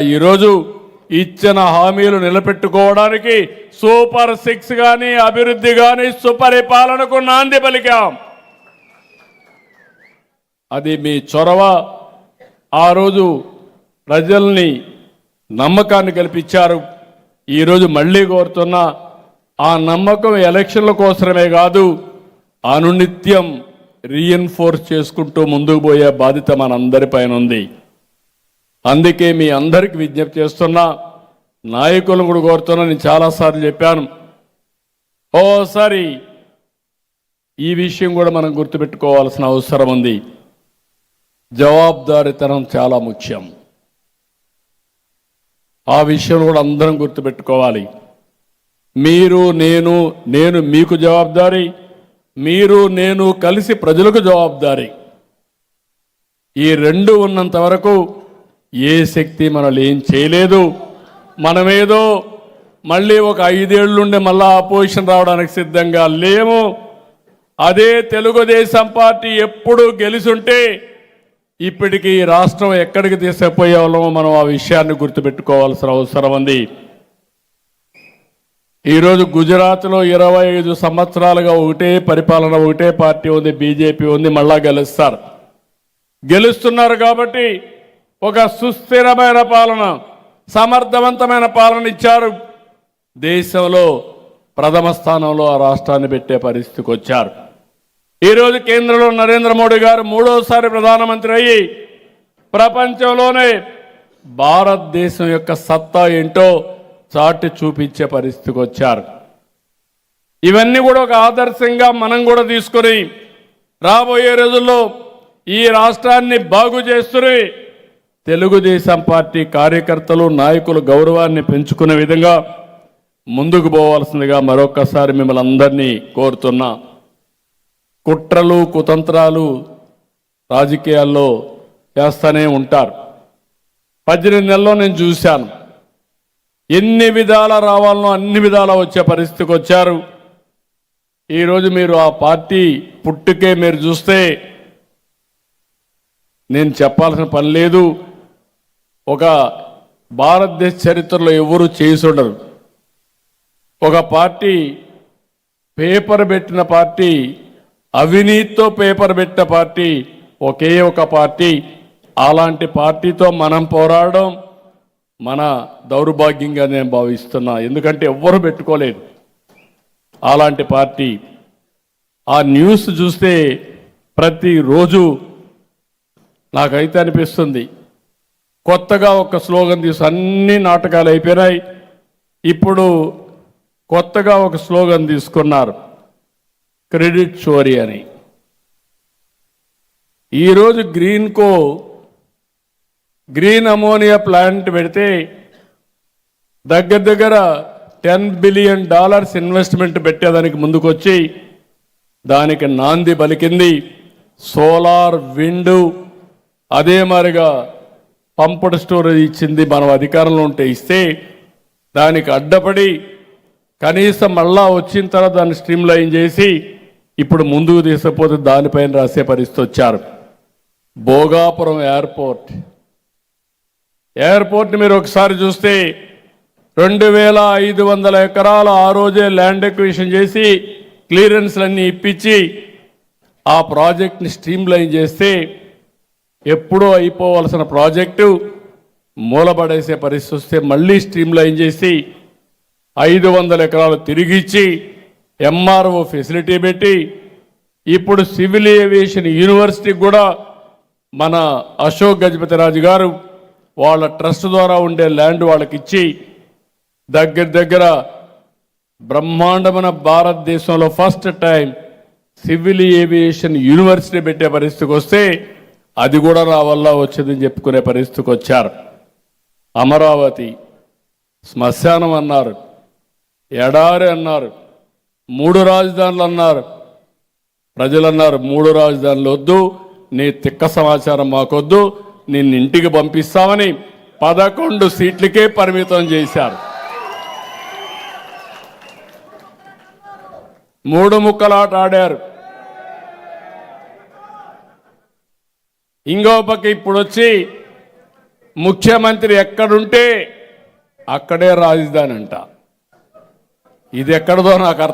ఈరోజు ఇచ్చిన హామీలు నిలబెట్టుకోవడానికి సూపర్ సిక్స్ కానీ అభివృద్ధి కానీ సుపరిపాలనకు నాంది పలికాం. అది మీ చొరవ. ఆ రోజు ప్రజల్ని నమ్మకాన్ని కల్పించారు. ఈరోజు మళ్ళీ కోరుతున్నా ఆ నమ్మకం ఎలక్షన్ల కోసమే కాదు అనునిత్యం రీఎన్ఫోర్స్ చేసుకుంటూ ముందుకు పోయే బాధ్యత మనందరిపైన ఉంది అందుకే మీ అందరికి విజ్ఞప్తి చేస్తున్నా నాయకులను కూడా కోరుతున్నా నేను చాలాసార్లు చెప్పాను. ఓసారి ఈ విషయం కూడా మనం గుర్తుపెట్టుకోవాల్సిన అవసరం ఉంది. జవాబుదారీతనం చాలా ముఖ్యం. ఆ విషయం కూడా అందరం గుర్తుపెట్టుకోవాలి. మీరు నేను నేను మీకు జవాబుదారీ మీరు నేను కలిసి ప్రజలకు జవాబుదారీ. ఈ రెండు ఉన్నంత వరకు ఏ శక్తి మనల్ని ఏం చేయలేదు. మనమేదో మళ్ళీ ఒక ఐదేళ్ళుండే మళ్ళా అపోజిషన్ రావడానికి సిద్ధంగా లేము. అదే తెలుగుదేశం పార్టీ ఎప్పుడు గెలుచుంటే ఇప్పటికీ ఈ రాష్ట్రం ఎక్కడికి తీసుకుపోయేవాళ్ళమో మనం ఆ విషయాన్ని గుర్తుపెట్టుకోవాల్సిన అవసరం ఉంది. ఈరోజు గుజరాత్లో ఇరవై ఐదు సంవత్సరాలుగా ఒకటే పరిపాలన ఒకటే పార్టీ ఉంది బీజేపీ ఉంది మళ్ళా గెలుస్తారు. గెలుస్తున్నారు కాబట్టి ఒక సుస్థిరమైన పాలన సమర్థవంతమైన పాలన ఇచ్చారు. దేశంలో ప్రథమ స్థానంలో ఆ రాష్ట్రాన్ని పెట్టే పరిస్థితికి వచ్చారు. ఈరోజు కేంద్రంలో నరేంద్ర మోడీ గారు మూడోసారి ప్రధానమంత్రి అయ్యి ప్రపంచంలోనే భారతదేశం యొక్క సత్తా ఏంటో చాటి చూపించే పరిస్థితికి వచ్చారు. ఇవన్నీ కూడా ఒక ఆదర్శంగా మనం కూడా తీసుకొని రాబోయే రోజుల్లో ఈ రాష్ట్రాన్ని బాగు చేస్తుని తెలుగుదేశం పార్టీ కార్యకర్తలు నాయకులు గౌరవాన్ని పెంచుకునే విధంగా ముందుకు పోవాల్సిందిగా మరొకసారి మిమ్మల్ని అందరినీ కోరుతున్నా. కుట్రలు కుతంత్రాలు రాజకీయాల్లో చేస్తూనే ఉంటారు. పద్దెనిమిది నెలల్లో నేను చూశాను. ఎన్ని విధాల రావాలనో అన్ని విధాల వచ్చే పరిస్థితికి వచ్చారు. ఈరోజు మీరు ఆ పార్టీ పుట్టుకే మీరు చూస్తే నేను చెప్పాల్సిన పని లేదు. ఒక భారతదేశ చరిత్రలో ఎవరు చేసి ఉండరు. ఒక పార్టీ పేపర్ పెట్టిన పార్టీ అవినీతితో పేపర్ పెట్టిన పార్టీ ఒకే ఒక పార్టీ. అలాంటి పార్టీతో మనం పోరాడడం మన దౌర్భాగ్యంగా నేను భావిస్తున్నా. ఎందుకంటే ఎవ్వరు పెట్టుకోలేదు. అలాంటి పార్టీ. ఆ న్యూస్ చూస్తే ప్రతిరోజు నాకైతే అనిపిస్తుంది. కొత్తగా ఒక స్లోగన్ తీసి అన్ని నాటకాలు అయిపోయినాయి. ఇప్పుడు కొత్తగా ఒక స్లోగన్ తీసుకున్నారు. క్రెడిట్ చోరీ అని. ఈరోజు గ్రీన్కో గ్రీన్ అమోనియా ప్లాంట్ పెడితే దగ్గర దగ్గర టెన్ బిలియన్ డాలర్స్ ఇన్వెస్ట్మెంట్ పెట్టేదానికి ముందుకొచ్చి దానికి నాంది పలికింది. సోలార్ విండ్ అదే మారిగా పంపుడు స్టోరేజ్ ఇచ్చింది మనం అధికారంలో ఉంటే ఇస్తే దానికి అడ్డపడి కనీసం మళ్ళా వచ్చిన తర్వాత దాన్ని స్ట్రీమ్ లైన్ చేసి ఇప్పుడు ముందుకు తీసకపోతే దానిపైన రాసే పరిస్థితి వచ్చారు. భోగాపురం ఎయిర్పోర్ట్. ఎయిర్పోర్ట్ని మీరు ఒకసారి చూస్తే రెండు వేల ఐదు వందల ఎకరాలు ఆ రోజే ల్యాండ్ ఎక్విషన్ చేసి క్లియరెన్స్లన్నీ ఇప్పించి ఆ ప్రాజెక్ట్ని స్ట్రీమ్ లైన్ చేస్తే ఎప్పుడో అయిపోవలసిన ప్రాజెక్టు మూలపడేసే పరిస్థితి వస్తే మళ్ళీ స్ట్రీమ్లైన్ చేసి ఐదు వందల ఎకరాలు తిరిగిచ్చి ఎంఆర్ఓ ఫెసిలిటీ పెట్టి ఇప్పుడు సివిల్ ఏవియేషన్ యూనివర్సిటీ కూడా మన అశోక్ గజపతి రాజు గారు వాళ్ళ ట్రస్ట్ ద్వారా ఉండే ల్యాండ్ వాళ్ళకి ఇచ్చి దగ్గర దగ్గర బ్రహ్మాండమైన భారతదేశంలో first time civil aviation university పెట్టే పరిస్థితికి వస్తే అది కూడా నా వల్ల వచ్చిందని చెప్పుకునే పరిస్థితికి వచ్చారు. అమరావతి శ్మశానం అన్నారు ఎడారి అన్నారు మూడు రాజధానులు అన్నారు. ప్రజలు అన్నారు మూడు రాజధానులు వద్దు నీ తిక్క సమాచారం మాకొద్దు నిన్ను ఇంటికి పంపిస్తామని పదకొండు సీట్లకే పరిమితం చేశారు. మూడు ముక్కలాట ఆడారు. ఇంకో పక్క ఇప్పుడు వచ్చి ముఖ్యమంత్రి ఎక్కడుంటే అక్కడే రాజధాని అంట. ఇది ఎక్కడదో నాకు అర్థం